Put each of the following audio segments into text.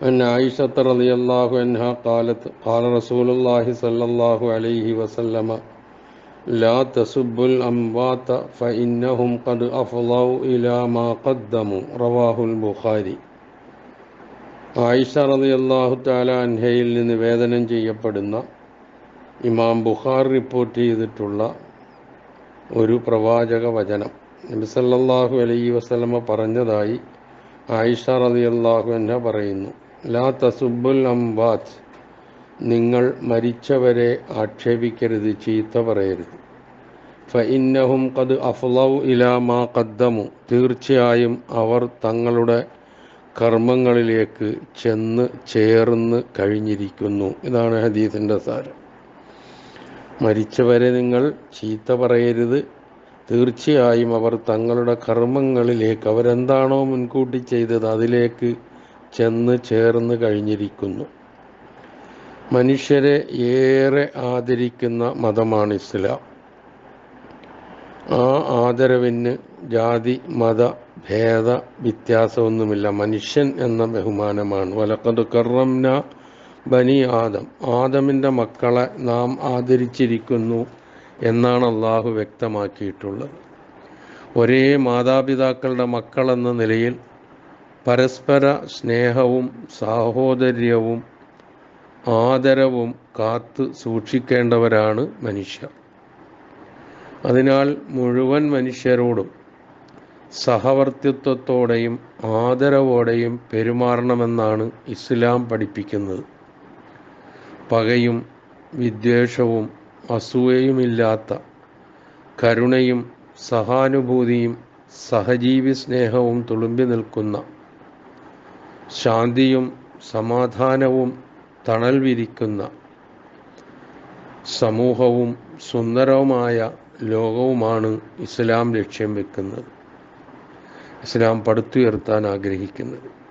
أن عائشة رضي الله عنها قالت قال رسول الله صلى الله عليه وسلم لا تسبوا الأموات فإنهم قد أفضوا إلى ما قدموا رواه البخاري ആയിഷ റളിയല്ലാഹു തആല അൻഹയിൽ നിന്ന് നിവേദനം ചെയ്യപ്പെടുന്ന ഇമാം ബുഖാർ റിപ്പോർട്ട് ചെയ്തിട്ടുള്ള ഒരു പ്രവാചക വചനം നബി സല്ലല്ലാഹു അലൈഹി വസല്ലമ പറഞ്ഞതായി ആയിഷ റളിയല്ലാഹു അൻഹ പറയുന്നു ലാ തസുബുൽ അംവാത്ത് നിങ്ങൾ മരിച്ചവരെ ആക്ഷേപിക്കരുത് ചീത്ത പറയരുത്. ഫഇന്നഹും കത് അഫ്ലൗ ഇലാ മാ ഖദ്ദമു. തീർച്ചയായും അവർ തങ്ങളുടെ കർമ്മങ്ങളിലേക്ക് ചെന്ന് ചേർന്ന് കഴിഞ്ഞിരിക്കുന്നു. ഇതാണ് ഹദീസിന്റെ സാരം. മരിച്ചവരെ നിങ്ങൾ ചീത്ത പറയരുത്. തീർച്ചയായും അവർ തങ്ങളുടെ കർമ്മങ്ങളിലേക്ക് അവരെന്താണോ മുൻകൂട്ടി ചെയ്തത് അതിലേക്ക് ചെന്ന് ചേർന്ന് കഴിഞ്ഞിരിക്കുന്നു. മനുഷ്യരെ ഏറെ ആദരിക്കുന്ന മതമാണ് ഇസ്ലാം. ആ ആദരവിന് ജാതി മത ഭേദ വ്യത്യാസമൊന്നുമില്ല. മനുഷ്യൻ എന്ന ബഹുമാനമാണ്. വലക്കത് കറംന ബനി ആദം. ആദമിന്റെ മക്കളെ നാം ആദരിച്ചിരിക്കുന്നു എന്നാണ് അള്ളാഹു വ്യക്തമാക്കിയിട്ടുള്ളത്. ഒരേ മാതാപിതാക്കളുടെ മക്കളെന്ന നിലയിൽ പരസ്പര സ്നേഹവും സാഹോദര്യവും ആദരവും കാത്തു സൂക്ഷിക്കേണ്ടവരാണ് മനുഷ്യർ. അതിനാൽ മുഴുവൻ മനുഷ്യരോടും സഹവർത്തിത്വത്തോടെയും ആദരവോടെയും പെരുമാറണമെന്നാണ് ഇസ്ലാം പഠിപ്പിക്കുന്നത്. പകയും വിദ്വേഷവും അസൂയയുമില്ലാത്ത കരുണയും സഹാനുഭൂതിയും സഹജീവി സ്നേഹവും തുളുമ്പി നിൽക്കുന്ന ശാന്തിയും സമാധാനവും തണൽ വിരിക്കുന്ന സമൂഹവും സുന്ദരവുമായ ലോകവുമാണ് ഇസ്ലാം ലക്ഷ്യം വെക്കുന്നത്. ഇസ്ലാം പടുത്തുയർത്താൻ ആഗ്രഹിക്കുന്നത്.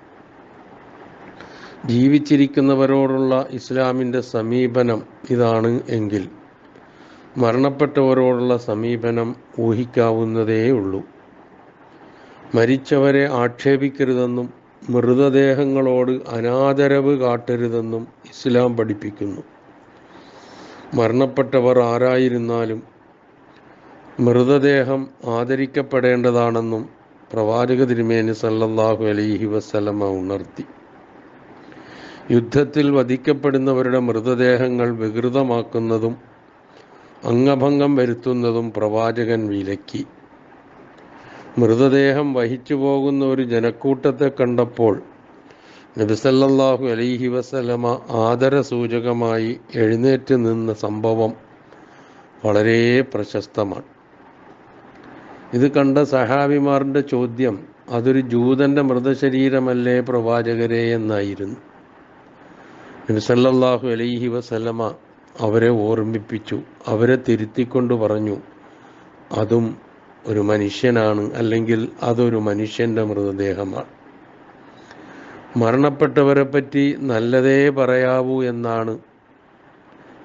ജീവിച്ചിരിക്കുന്നവരോടുള്ള ഇസ്ലാമിന്റെ സമീപനം ഇതാണ് എങ്കിൽ മരണപ്പെട്ടവരോടുള്ള സമീപനം ഊഹിക്കാവുന്നതേയുള്ളൂ. മരിച്ചവരെ ആക്ഷേപിക്കരുതെന്നും മൃതദേഹങ്ങളോട് അനാദരവ് കാട്ടരുതെന്നും ഇസ്ലാം പഠിപ്പിക്കുന്നു. മരണപ്പെട്ടവർ ആരായിരുന്നാലും മൃതദേഹം ആദരിക്കപ്പെടേണ്ടതാണെന്നും പ്രവാചക തിരുമേനി സല്ലല്ലാഹു അലൈഹി വസല്ലമ ഉണർത്തി. യുദ്ധത്തിൽ വധിക്കപ്പെടുന്നവരുടെ മൃതദേഹങ്ങൾ വികൃതമാക്കുന്നതും അംഗഭംഗം വരുത്തുന്നതും പ്രവാചകൻ വിലക്കി. മൃതദേഹം വഹിച്ചു പോകുന്ന ഒരു ജനക്കൂട്ടത്തെ കണ്ടപ്പോൾ നബിസല്ലാഹു അലൈഹി വസല്ലമ ആദരസൂചകമായി എഴുന്നേറ്റ് നിന്ന സംഭവം വളരെ പ്രശസ്തമാണ്. ഇത് കണ്ട സഹാബിമാറിന്റെ ചോദ്യം അതൊരു ജൂതന്റെ മൃതശരീരമല്ലേ പ്രവാചകരെ? എന്നായിരുന്നു. നബിസല്ലാഹു അലൈഹി വസല്ലമ അവരെ ഓർമ്മിപ്പിച്ചു അവരെ തിരുത്തിക്കൊണ്ട് പറഞ്ഞു അതും ഒരു മനുഷ്യനാണ് അല്ലെങ്കിൽ അതൊരു മനുഷ്യന്റെ മൃതദേഹമാണ്. മരണപ്പെട്ടവരെ പറ്റി നല്ലതേ പറയാവൂ എന്നാണ്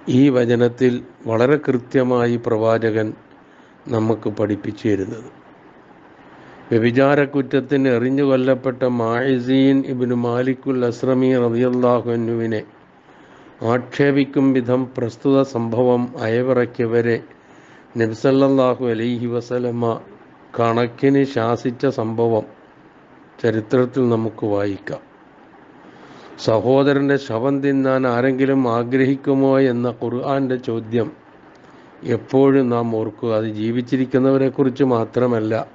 ഈ വചനത്തിൽ വളരെ കൃത്യമായി പ്രവാചകൻ നമുക്ക് പഠിപ്പിച്ചു തരുന്നത്. വ്യഭിചാരക്കുറ്റത്തിന് എറിഞ്ഞു കൊല്ലപ്പെട്ട മായിസീൻ ഇബിന് മാലിക്കുൽ അസ്രമി റതിയല്ലാഹുവിനെ ആക്ഷേപിക്കും വിധം പ്രസ്തുത സംഭവം അയവിറക്കിയവരെ നബ്സല്ലാഹു അലൈഹി വസലമ്മ കണക്കിന് ശാസിച്ച സംഭവം ചരിത്രത്തിൽ നമുക്ക് വായിക്കാം. സഹോദരന്റെ ശവം തിന്നാൻ ആരെങ്കിലും ആഗ്രഹിക്കുമോ എന്ന ഖുർആാന്റെ ചോദ്യം എപ്പോഴും നാം ഓർക്കുക. അത് ജീവിച്ചിരിക്കുന്നവരെക്കുറിച്ച് മാത്രമല്ല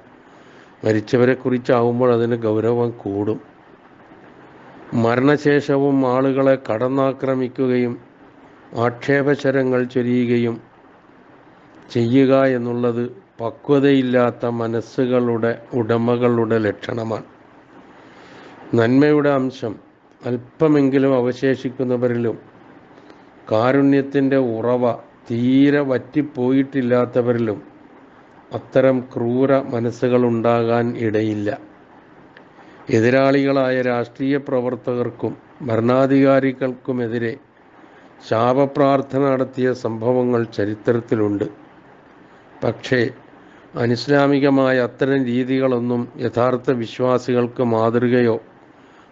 മരിച്ചവരെക്കുറിച്ചാവുമ്പോൾ അതിന് ഗൗരവം കൂടും. മരണശേഷവും ആളുകളെ കടന്നാക്രമിക്കുകയും ആക്ഷേപശരങ്ങൾ ചൊരിയുകയും ചെയ്യുക എന്നുള്ളത് പക്വതയില്ലാത്ത മനസ്സുകളുടെ ഉടമകളുടെ ലക്ഷണമാണ്. നന്മയുടെ അംശം അല്പമെങ്കിലും അവശേഷിക്കുന്നവരിലും കാരുണ്യത്തിന്റെ ഉറവ തീരെ വറ്റിപ്പോയിട്ടില്ലാത്തവരിലും അത്തരം ക്രൂര മനസ്സുകളുണ്ടാകാൻ ഇടയില്ല. എതിരാളികളായ രാഷ്ട്രീയ പ്രവർത്തകർക്കും ഭരണാധികാരികൾക്കുമെതിരെ ശാപപ്രാർത്ഥന നടത്തിയ സംഭവങ്ങൾ ചരിത്രത്തിലുണ്ട്. പക്ഷേ അനിസ്ലാമികമായ അത്തരം രീതികളൊന്നും യഥാർത്ഥ വിശ്വാസികൾക്ക് മാതൃകയോ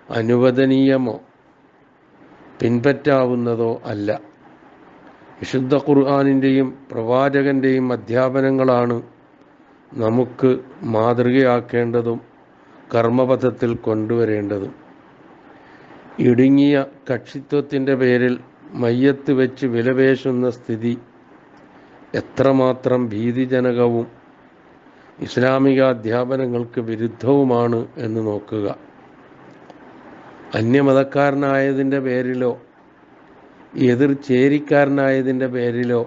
അനുവദനീയമോ പിൻപറ്റാവുന്നതോ അല്ല. വിശുദ്ധ ഖുർആാനിന്റെയും പ്രവാചകന്റെയും അധ്യാപനങ്ങളാണ് നമുക്ക് മാതൃകയാക്കേണ്ടതും കർമ്മപഥത്തിൽ കൊണ്ടുവരേണ്ടതും. ഇടുങ്ങിയ കക്ഷിത്വത്തിന്റെ പേരിൽ മയ്യത്ത് വെച്ച് വിലപേശുന്ന സ്ഥിതി എത്രമാത്രം ഭീതിജനകവും ഇസ്ലാമിക അധ്യാപനങ്ങൾക്ക് വിരുദ്ധവുമാണ് എന്ന് നോക്കുക. അന്യമതക്കാരനായതിന്റെ പേരിലോ എതിർ ചേരിക്കാരനായതിന്റെ പേരിലോ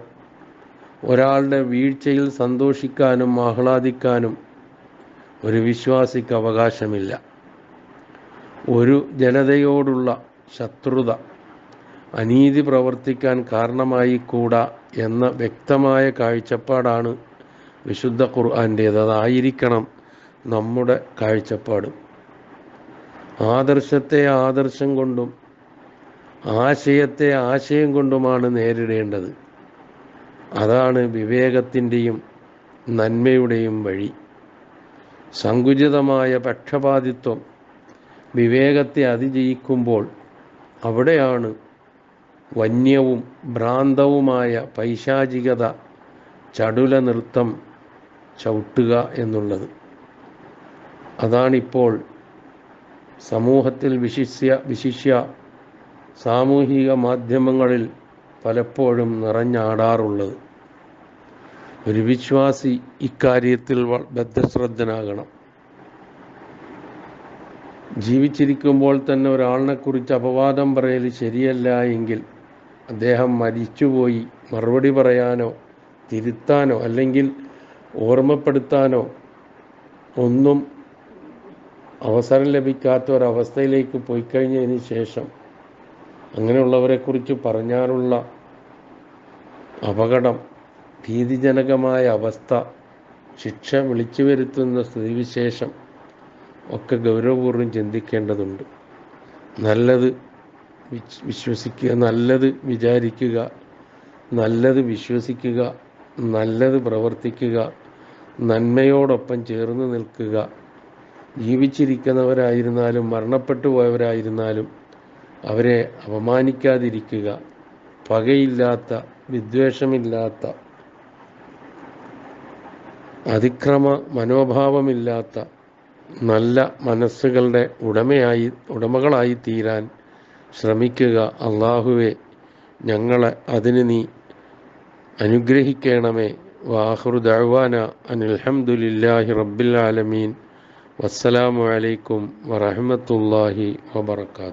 ഒരാളുടെ വീഴ്ചയിൽ സന്തോഷിക്കാനും ആഹ്ലാദിക്കാനും ഒരു വിശ്വാസിക്ക് അവകാശമില്ല. ഒരു ജനതയോടുള്ള ശത്രുത അനീതി പ്രവർത്തിക്കാൻ കാരണമായി കൂടാ എന്ന വ്യക്തമായ കാഴ്ചപ്പാടാണ് വിശുദ്ധ ഖുർആന്റേത് അതായിരിക്കണം നമ്മുടെ കാഴ്ചപ്പാട്. ആദർശത്തെ ആദർശം കൊണ്ടും ആശയത്തെ ആശയം കൊണ്ടുമാണ് നേരിടേണ്ടത്. അതാണ് വിവേകത്തിന്റെയും നന്മയുടെയും വഴി. സങ്കുചിതമായ പക്ഷപാതിത്വം വിവേകത്തെ അതിജയിക്കുമ്പോൾ അവിടെയാണ് വന്യവും ഭ്രാന്തവുമായ പൈശാചികത ചടുല നൃത്തം ചവിട്ടുക എന്നുള്ളത്. അതാണിപ്പോൾ സമൂഹത്തിൽ വിശിഷ്യ വിശിഷ്യ സാമൂഹിക മാധ്യമങ്ങളിൽ പലപ്പോഴും നിറഞ്ഞാടാറുള്ളത്. ഒരു വിശ്വാസി ഇക്കാര്യത്തിൽ ബദ്ധശ്രദ്ധനാകണം. ജീവിച്ചിരിക്കുമ്പോൾ തന്നെ ഒരാളിനെക്കുറിച്ച് അപവാദം പറയൽ ശരിയല്ല എങ്കിൽ അദ്ദേഹം മരിച്ചുപോയി. മറുപടി പറയാനോ തിരുത്താനോ അല്ലെങ്കിൽ ഓർമ്മപ്പെടുത്താനോ ഒന്നും അവസരം ലഭിക്കാത്ത ഒരവസ്ഥയിലേക്ക് പോയി കഴിഞ്ഞതിന് ശേഷം അങ്ങനെയുള്ളവരെക്കുറിച്ച് പറഞ്ഞാലുള്ള അപകടം ഭീതിജനകമായ അവസ്ഥ ശിക്ഷ വിളിച്ചു വരുത്തുന്ന സ്ഥിതിവിശേഷം ഒക്കെ ഗൗരവപൂർവം ചിന്തിക്കേണ്ടതുണ്ട്. നല്ലത് വിശ്വസിക്കുക. നല്ലത് വിചാരിക്കുക. നല്ലത് വിശ്വസിക്കുക. നല്ലത് പ്രവർത്തിക്കുക. നന്മയോടൊപ്പം ചേർന്ന് നിൽക്കുക. ജീവിച്ചിരിക്കുന്നവരായിരുന്നാലും മരണപ്പെട്ടു പോയവരായിരുന്നാലും അവരെ അപമാനിക്കാതിരിക്കുക. പകയില്ലാത്ത വിദ്വേഷമില്ലാത്ത അതിക്രമ മനോഭാവമില്ലാത്ത നല്ല മനസ്സുകളുടെ ഉടമയായി ഉടമകളായി തീരാൻ ശ്രമിക്കുക. അള്ളാഹുവെ ഞങ്ങളെ അതിന് നീ അനുഗ്രഹിക്കണമേ. വാഹുർ ദഅ്വാന അനിൽഹംദുലില്ലാഹി റബ്ബിൽ ആലമീൻ. വസ്സലാമു അലൈക്കും വറഹ്മത്തുള്ളാഹി വബറകാതുഹു.